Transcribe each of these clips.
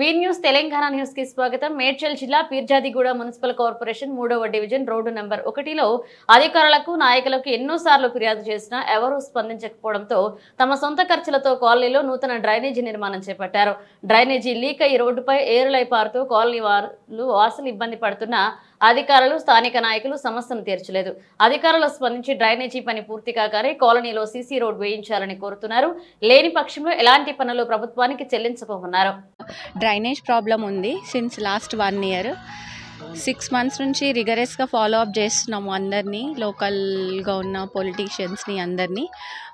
V news Telangana న్యూస్కి స్వాగతం. మేడ్చల్ జిల్లా పీర్జాదిగూడ మున్సిపల్ కార్పొరేషన్ మూడవ డివిజన్ రోడ్డు నెంబర్ ఒకటిలో అధికారులకు నాయకులకు ఎన్నోసార్లు ఫిర్యాదు చేసినా ఎవరూ స్పందించకపోవడంతో తమ సొంత ఖర్చులతో కాలనీలో నూతన డ్రైనేజీ నిర్మాణం చేపట్టారు. డ్రైనేజీ లీక్ అయి రోడ్డుపై ఏరులై పారుతూ కాలనీ వారు వాసులు ఇబ్బంది పడుతున్న అధికారులు స్థానిక నాయకులు సమస్యను తీర్చలేదు. అధికారులు స్పందించి డ్రైనేజీ పని పూర్తి కాగానే కాలనీలో సీసీ రోడ్ వేయించాలని కోరుతున్నారు. లేని పక్షంలో ఎలాంటి పనులు ప్రభుత్వానికి చెల్లించబోమన్నారు. డ్రైనేజ్ ప్రాబ్లం ఉంది since last one year six months నుంచి రిగరస్గా ఫాలో అప్ చేస్తున్నాము అందరినీ లోకల్గా ఉన్న పొలిటీషియన్స్ని అందరినీ.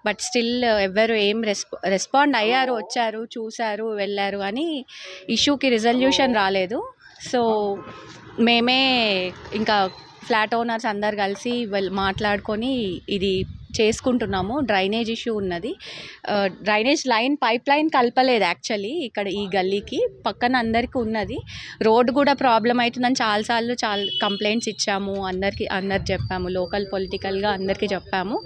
బట్ స్టిల్ uh, ఎవరు ఏం రెస్పా రెస్పాండ్ అయ్యారు వచ్చారు చూశారు వెళ్ళారు అని ఇష్యూకి రిజల్యూషన్ రాలేదు. సో మేమే ఇంకా ఫ్లాట్ ఓనర్స్ అందరు కలిసి మాట్లాడుకొని ఇది చేసుకుంటున్నాము. డ్రైనేజ్ ఇష్యూ ఉన్నది. డ్రైనేజ్ లైన్ పైప్ లైన్ కలపలేదు యాక్చువల్లీ ఇక్కడ ఈ గల్లీకి. పక్కన అందరికీ ఉన్నది. రోడ్ కూడా ప్రాబ్లం అవుతుందని చాలాసార్లు చాలా కంప్లైంట్స్ ఇచ్చాము. అందరికి అందరు చెప్పాము. లోకల్ పొలిటికల్గా అందరికీ చెప్పాము.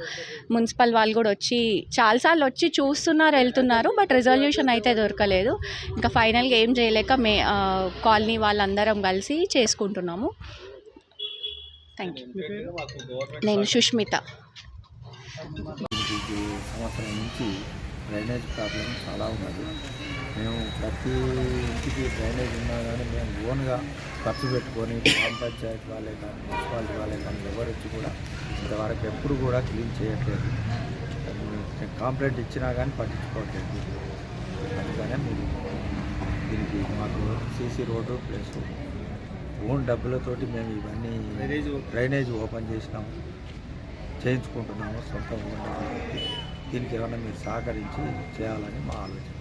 మున్సిపల్ వాళ్ళు కూడా వచ్చి చాలాసార్లు వచ్చి చూస్తున్నారు వెళ్తున్నారు బట్ రిజల్యూషన్ అయితే దొరకలేదు. ఇంకా ఫైనల్గా ఏం చేయలేక మే కాలనీ వాళ్ళందరం కలిసి చేసుకుంటున్నాము. థ్యాంక్ యూ నేను సుష్మిత. సంవత్సరం నుంచి డ్రైనేజ్ ప్రాబ్లం చాలా ఉన్నది. మేము ప్రతి ఇంటికి డ్రైనేజ్ ఉన్నా కానీ మేము ఓన్గా ఖర్చు పెట్టుకొని గ్రామ పంచాయతీ వాళ్ళే కానీ మున్సిపాలిటీ వాళ్ళే కానీ ఎవరు వచ్చి కూడా ఇంతవరకు ఎప్పుడు కూడా క్లీన్ చేయట్లేదు. కాంప్లైంట్ ఇచ్చినా కానీ పట్టించుకోవట్లేదు. అందుకనే మీరు దీనికి మాకు సీసీ రోడ్డు ప్లస్ ఓన్ డబ్బులతోటి మేము ఇవన్నీ డ్రైనేజ్ ఓపెన్ చేసినాము. చేయించుకుంటున్నాము సొంతంగా. దీనికి ఏమైనా మీరు సహకరించి చేయాలని మా ఆలోచన.